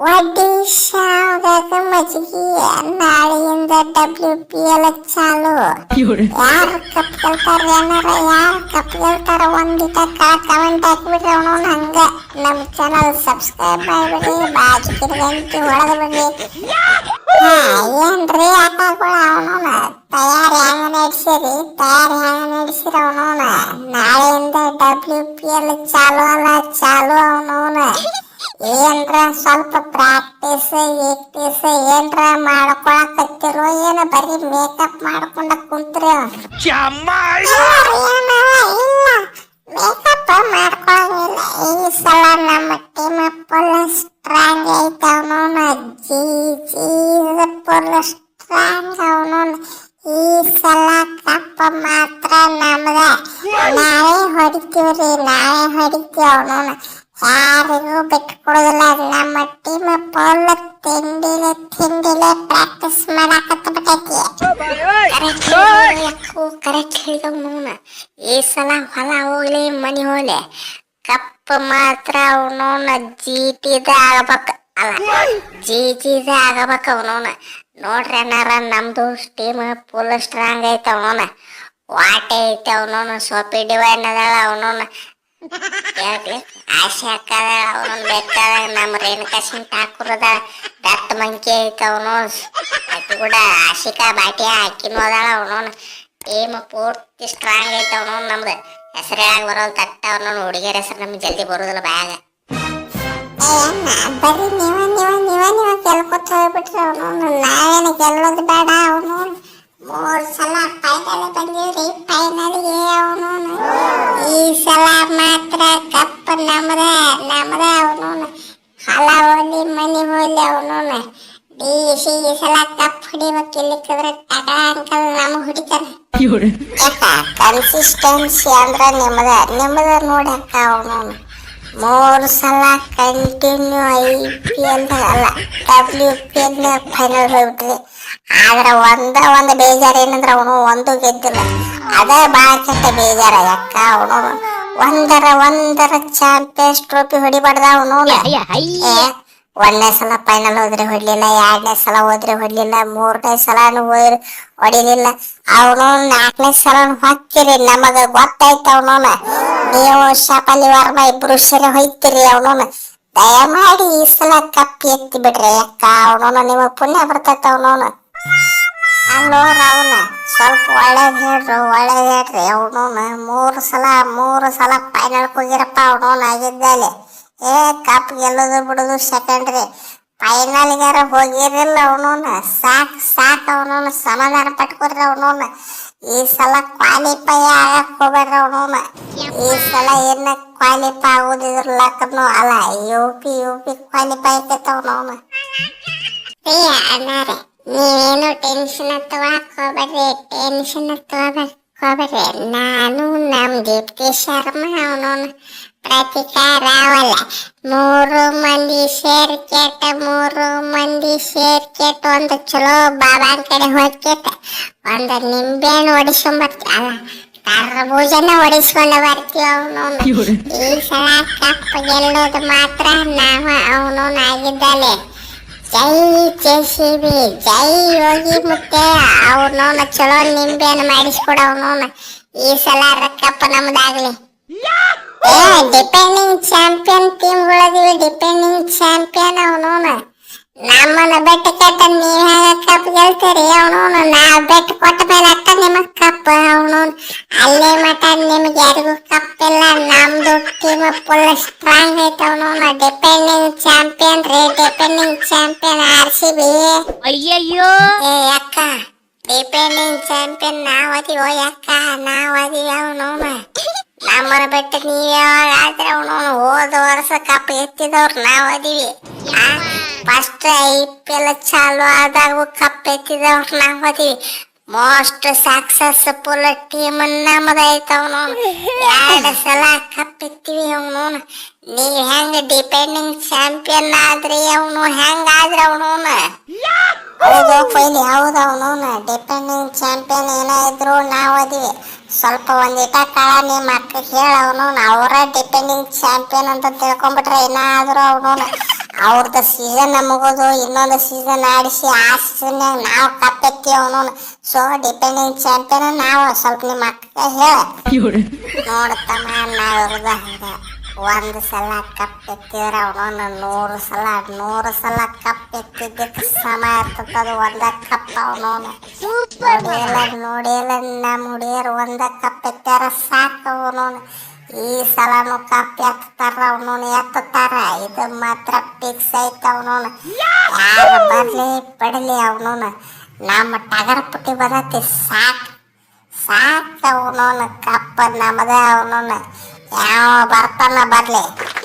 ಒಡಿಶಾದಾಗ ಮಜ್ಗಿ ನಾಳೆಯಿಂದ W P L ಚಾಲು ಯಾರು ಕಪ್ ಗೆಲ್ತಾರ ಏನಾರ ಯಾರು ಕಪ್ ಗೆಲ್ತಾರ ಒಂದಿಟ ಕಾ ಕಮೆಂಟ್ ಹಾಕ್ಬಿಡ್ರಿ ಅವನು ಹಂಗ ನಮ್ಮ ಚಾನಲ್ ಸಬ್ಸ್ಕ್ರೈಬ್ ಮಾಡ್ಬಿಡ್ರಿ ಬಾಜು ಗಂಟೆ ಹೊಡೆದು ಬಿಡ್ರಿ ಹಾ ಏನ್ರಿ ಆಟಗಳು ಅವನವನ ತಯಾರಿ ಹೆಂಗ ನಡೆಸಿರಿ ತಯಾರಿ ಹೆಂಗ ನಡೆಸಿರಿ ಅವನವನ ನಾಳೆಯಿಂದ ಡಬ್ಲ್ಯೂ ಪಿ ಎಲ್ ಚಾಲು ಅಲ್ಲ ಚಾಲು ಅವನವನ ಏನ್ರ ಸ್ವಲ್ಪ ಪ್ರಾಕ್ಟೀಸ್ ಗೀಕ್ಟೀಸ್ ಏನ್ರ ಮಾಡ್ಕೊಳಕತ್ತಿರೋ ಏನ ಬರೀ ಮೇಕಪ್ ಮಾಡ್ಕೊಂಡ ಕುಂತ್ರಿ ಮೇಕಪ್ ಮಾಡ್ಕೊಳಂಗಿಲ್ಲ. ಈ ಸಲ ನಮ್ಮ ಟೀಮ್ ಫುಲ್ ಸ್ಟ್ರಾಂಗ್ ಐತೆ ಅವನವನ. ಜಿ ಜಿ ಫುಲ್ ಸ್ಟ್ರಾಂಗ್ ಅವನವನ. ಈ ಸಲ ಕಪ್ಪ ಮಾತ್ರ ನಮ್ದ. ನಾಳೆ ಹೊಡಿತೀವ್ರಿ ನಾಳೆ ಹೊಡಿತೀವಿ ಅವನವನ. ಯಾರಿಗೂ ಬಿಟ್ಕೊಡೋದಿಲ್ಲ ನಮ್ಮ ಟೀಮ್ ಫುಲ್ ತಿಂಡಿಲೆ ತಿಂಡಿಲೆ ಪ್ರಾಕ್ಟೀಸ್ ಮಾಡಾಕತ್ತ ಬಿಟ್ಟೈತಿ ಕರೆಕ್ಟ್ ಹೇಳಿದವನು ಈ ಸಲ ಹೊಲ ಹೋಗ್ಲಿ, ಮನಿ ಹೋಗ್ಲಿ. ಕಪ್ ಮಾತ್ರ ಅವನೋನ ಜೀಟಿದ ಆಗ್ಬೇಕ. ಅಲ್ಲ, ಜೀಟಿದ ಆಗಬೇಕು ಅವನೋನ ನೋಡ್ರಿ ಅಣ್ಣಾರ, ನಮ್ದು ಟೀಮ್ ಫುಲ್ ಸ್ಟ್ರಾಂಗ್ ಐತೆ ಅವನೋನ ವಾಟೆ ಐತೆ ಅವನೋನ ಸೊಪ್ಪಿ ಡಿವೈನ್ ಅದಾಳ ಅವನೋನ ಯಾಕ್ಲೆ ಆಶೆ ಹಾಕದ ಅವನೊಂದು ಬೇಕಾದ ನಮ್ಮ ರೇಣುಕಾ ಸಿಂಗ್ ಠಾಕೂರ್ ಅದ ದತ್ತ ಮಂಕಿ ಐತ ಅವನು ಅಕ್ಕಿ ಕೂಡ ಆಶಿಕಾ ಬಾಟಿಯ ಅಕ್ಕಿನೂ ಅದಾಳ ಅವನು ಟೀಮ್ ಪೂರ್ತಿ ಸ್ಟ್ರಾಂಗ್ ಐತ ಅವನು ನಮ್ದು. ಹೆಸರೇ ಆಗಿ ಬರೋಲ್ಲ ತಟ್ಟ ಅವನು ಹುಡುಗಿಯರ ಹೆಸರು ನಮ್ಗೆ ಜಲ್ದಿ ಬರೋದಿಲ್ಲ ಬ್ಯಾಗ. ಬರ್ರಿ ನೀವ ನೀವ ನೀವ ನೀವ ಕೇಳ್ಕೊತ ಹೋಗ್ಬಿಟ್ರಿ ಅವನು ನಾವೇನು ಗೆಲ್ಲೋದು ಬೇಡ ಅವನು ಮೂರು ಸಲ ಫೈನಲ್ ಬಂದಿವ್ರಿ ಫೈನಲ್ಗೆ ಅವನು ಈ ಸಲ ಮಾತ್ರ ಕಪ್ ನಮ್ದ ನಮ್ದ ಅವನು ಹೊಲ ಹೋಲಿ ಮನಿ ಹೋಲಿ ಅವನು ಡಿಸಿ ಈ ಸಲ ಕಪ್ ಹೊಡಿಬೇಕು ಇಲ್ಲಿಕ್ಕಂದ್ರೆ ಟಕ ಅಂಕಲ್ ನಮ್ಗೆ ಹಿಡಿತಾನೆ ಕನ್ಸಿಸ್ಟೆನ್ಸಿ ಅಂದ್ರೆ ನಿಮ್ಮದ ನಿಮ್ಮದ ನೋಡಕ್ಕ ಅವನು ಮೂರು ಸಲ ಕಂಟಿನ್ಯೂ ಐ ಪಿ ಎಲ್ ಅಲ್ಲ ಡಬ್ಲ್ಯೂ ಪಿ ಎಲ್ ಫೈನಲ್ ಹೋಗ್ಬಿಟ್ರಿ ಆದ್ರೆ ಒಂದ ಒಂದು ಬೇಜಾರು ಏನಂದ್ರೆ ಅವನು ಒಂದು ಗೆದ್ದಿಲ್ಲ. ಅದೇ ಭಾಳ ಕೆಟ್ಟ ಬೇಜಾರ ಯಾಕ ಅವನು ಒಂದರ ಒಂದರ ಚಾಂಪಿಯನ್ಸ್ ಟ್ರೋಫಿ ಹೊಡಿಬಾರ್ದ ಅವನು ಒಂದನೇ ಸಲ ಫೈನಲ್ ಹೋದ್ರೆ ಹೊಡ್ಲಿಲ್ಲ ಎರಡನೇ ಸಲ ಹೋದ್ರೆ ಹೊಡ್ಲಿಲ್ಲ ಮೂರನೇ ಸಲ ಹೋದ್ರೆ ಹೊಡಿಲಿಲ್ಲ. ಅವನು ನಾಲ್ಕನೇ ಸಲ ಹೊಕ್ಕಿರಿ ನಮಗ ಗೊತ್ತಾಯ್ತು ಅವನೋನ ನೀವು ಶಪಲಿ ವರ್ಮ ಇಬ್ರು ಸೇರಿ ಹೊಯ್ತಿರಿ ಅವನೋನ ದಯಮಾಡಿ ಈ ಸಲ ಕಪ್ಪಿ ಎತ್ತಿ ಬಿಡ್ರಿ ಅಕ್ಕ ಅವನೋನ ನಿಮಗ್ ಪುಣ್ಯ ಬರ್ತೈತ ಅವನೋನ ಅಲ್ಲೋರ ಅವನ ಸ್ವಲ್ಪ ಒಳ್ಳೇದು ಹೇಳ್ರು ಒಳ್ಳೇದು ಹೇಳ್ರಿ. ಅವನು ಮೂರು ಸಲ ಮೂರು ಸಲ ಫೈನಲ್ ಹೋಗಿರಪ್ಪ ಅವನು ಆಗಿದ್ದಲ್ಲಿ. ಏ ಕಪ್ ಗೆಲ್ಲೋದು ಬಿಡೋದು ಸೆಕೆಂಡ್ರಿ ಫೈನಲ್ಗಾರ ಹೋಗಿರಲಿಲ್ಲ ಅವನು ಸಾಕ್ ಸಾಕ್ ಅವನು ಸಮಾಧಾನ ಪಟ್ಕೊಡ್ರಿ ಅವನು ಈ ಸಲ ಕ್ವಾಲಿಫೈ ಆಗಕ್ ಹೋಗ್ಬೇಡ್ರಿ ಅವನು ಈ ಸಲ ಏನ ಕ್ವಾಲಿಫೈ ಆಗೋದಿದ್ರ ಲಕ್ಕನು ಅಲ್ಲ. U P U P qualify ಆಕೈತ ಅವನು ಏ ಅಣ್ಣಾರೆ. ನೀವೇನು ಟೆನ್ಷನ್ ತಗೊಳಕ್ ಹೋಗ್ಬೇಡ್ರಿ ಟೆನ್ಷನ್ ತಗೋಬೇಕು ಹೋಗ್ಬೇಡ್ರಿ. ನಾನು ನಮ್ಮ ದೀಪ್ತಿ ಶರ್ಮಾ, ಅವನು ಪ್ರತಿಕಾ ಅವಲ್ಲ ಮೂರು ಮಂದಿ ಸೇರ್ ಕೆಟ್ಟ ಮೂರು ಮಂದಿ ಸೇರ್ ಕೆಟ್ಟ ಒಂದು ಚಲೋ ಬಾಬಾನ್ ಕಡೆ ಹೋಗ್ಕೆಟ್ಟ ಒಂದು ನಿಂಬೆಹಣ್ಣು ಹೊಡಿಸ್ಕೊಂಬರ್ತಿ ಅಲ್ಲ ಕರ್ಬೂಜನ ಹೊಡಿಸ್ಕೊಂಡ ಬರ್ತೀವಿ ಅವನು. ಈ ಸಲ ಕಪ್ ಗೆಲ್ಲೋದು ಮಾತ್ರ ನಾವು, ಅವನು ಆಗಿದ್ದಾನೆ ಜೈ ಜೆಸಿಬಿ ಜೈ ಯೋಗಿ ಮುತ್ತೆ. ಅವ್ರನೋನ ಚಲೋ ನಿಂಬೆಹಣ್ಣು ಮಾಡಿಸ್ಕೊಡ ಅವನೋನ ಈ ಸಲ ರಕ್ಕಪ್ಪ ನಮ್ದಾಗ್ಲಿ. ಏ ಡಿಪೆಂಡಿಂಗ್ ಚಾಂಪಿಯನ್ ಟೀಮ್ ಗಳದಿವಿ ಡಿಪೆಂಡಿಂಗ್ ಚಾಂಪಿಯನ್ ಅವನೋನ ನಮ್ಮನ್ನ ಬೆಟ್ಟ ಕೆಟ್ಟ ನೀವ್ ಹೇಗ ಕಪ್ ಗೆಲ್ತೀರಿ ಅವನೋನು ನಾ ಬೆಟ್ಟ ಅವನೋನು ಅಲ್ಲೇ ಮಟ ನಿಮ್ಗೆ ಯಾರಿಗೂ ಕಪ್ ಇಲ್ಲ ನಮ್ದು ಟೀಮ್ ಫುಲ್ ಸ್ಟ್ರಾಂಗ್ ಐತವ್ ಅವನೋನ ಡಿಪೆಂಡಿಂಗ್ ಚಾಂಪಿಯನ್ ರೀ defending champion R C B ಅಯ್ಯಯ್ಯೋ. ಏ ಅಕ್ಕ ಡಿಪೆಂಡಿಂಗ್ ಚಾಂಪಿಯನ್ ನಾವ್ ಅದೀವೋ ಅಕ್ಕ ನಾವ್ ಅದೀವ್ ಅವನೋನ ನಮ್ಮನ ಬಿಟ್ಟು ನೀವ್ ಯಾವಾಗ ಆದ್ರೆ ಅವನೋನು ಹೋದ ವರ್ಷ ಕಪ್ ಎತ್ತಿದವ್ರು ನಾವ್ ಅದೀವಿ ಫಸ್ಟ್ ಐ ಪಿ ಎಲ್ ಚಾಲು ಆದಾಗ ಕಪ್ ಎತ್ತಿದವ್ರು ನಾವ್ ಅದೀವಿ ಮೋಸ್ಟ್ ಸಕ್ಸಸ್ಫುಲ್ ಟೀಮ್ ನಮ್ಮದೈತ ಅವನೋನು ಎರಡು ಸಲ ಕಪ್ ಅವನು. ನೀವು ಹೆಂಗೆ ಡಿಪೆಂಡಿಂಗ್ ಚಾಂಪಿಯನ್ ಆದ್ರಿ ಅವನು? ಹೆಂಗ ಆದ್ರೆ ಅವನು? ಹೌದು ಕೊಹ್ಲಿ, ಹೌದು ಅವನು. ಡಿಪೆಂಡಿಂಗ್ ಚಾಂಪಿಯನ್ ಏನೇ ಇದ್ರು ನಾವು ಅದೀವಿ. ಸ್ವಲ್ಪ ಒಂದಿಟ ಕಾಳ ನಿಮ್ಮ ಅಕ್ಕ ಹೇಳ ಅವನು. ಅವರ ಡಿಪೆಂಡಿಂಗ್ ಚಾಂಪಿಯನ್ ಅಂತ ತಿಳ್ಕೊಂಬಿಟ್ರೆ ಏನಾದ್ರು ಅವನು. ಅವ್ರದ್ದು ಸೀಸನ್ ನಮಗೋದು ಇನ್ನೊಂದು ಸೀಸನ್ ಆಡಿಸಿ, ಆ ಸೀಸನ್ ನಾವು ಕಪ್ಪೆತ್ತೀವಿ ಅವನು ಸೊ ಡಿಪೆಂಡಿಂಗ್ ಚಾಂಪಿಯನ್ ನಾವು ಸ್ವಲ್ಪ ನಿಮ್ಮ ಅಕ್ಕ ಹೇಳ. ನೋಡ್ತಮ್ಮ ನಾವಿರೋದ ಹಂಗೆ ಒಂದು ಸಲ ಕಪ್ ಎತ್ತಿದ್ರೆ ಅವನೊಂದು ನೂರು ಸಲ ನೂರು ಸಲ ಕಪ್ ಎತ್ತಿದ್ದಕ್ಕೆ ಸಮ ಇರ್ತದ, ಒಂದ ಕಪ್ ಅವನವನು. ನೋಡಿಯಲ್ಲ ನೋಡಿಯಲ್ಲ ನಮ್ಮ ಹುಡುಗಿಯರು ಒಂದ ಕಪ್ ಎತ್ತಾರ ಸಾಕು ಅವನವನು. ಈ ಸಲನು ಕಪ್ ಎತ್ತಾರ ಅವನವನು ಎತ್ತಾರ ಇದು ಮಾತ್ರ ಫಿಕ್ಸ್ ಐತೆ ಅವನವನು. ಯಾರು ಬರ್ಲಿ, ಬಿಡಲಿ ಅವನವನು. ನಮ್ಮ ಟಗರ ಪುಟ್ಟಿ ಬರತ್ತೆ, ಸಾಕು. ಸಾಕ ಅವನವನು ಕಪ್ಪ ನಮ್ಮದ ಅವನು ಯಾವ ಬರ್ತಾನ ಬರ್ಲಿ.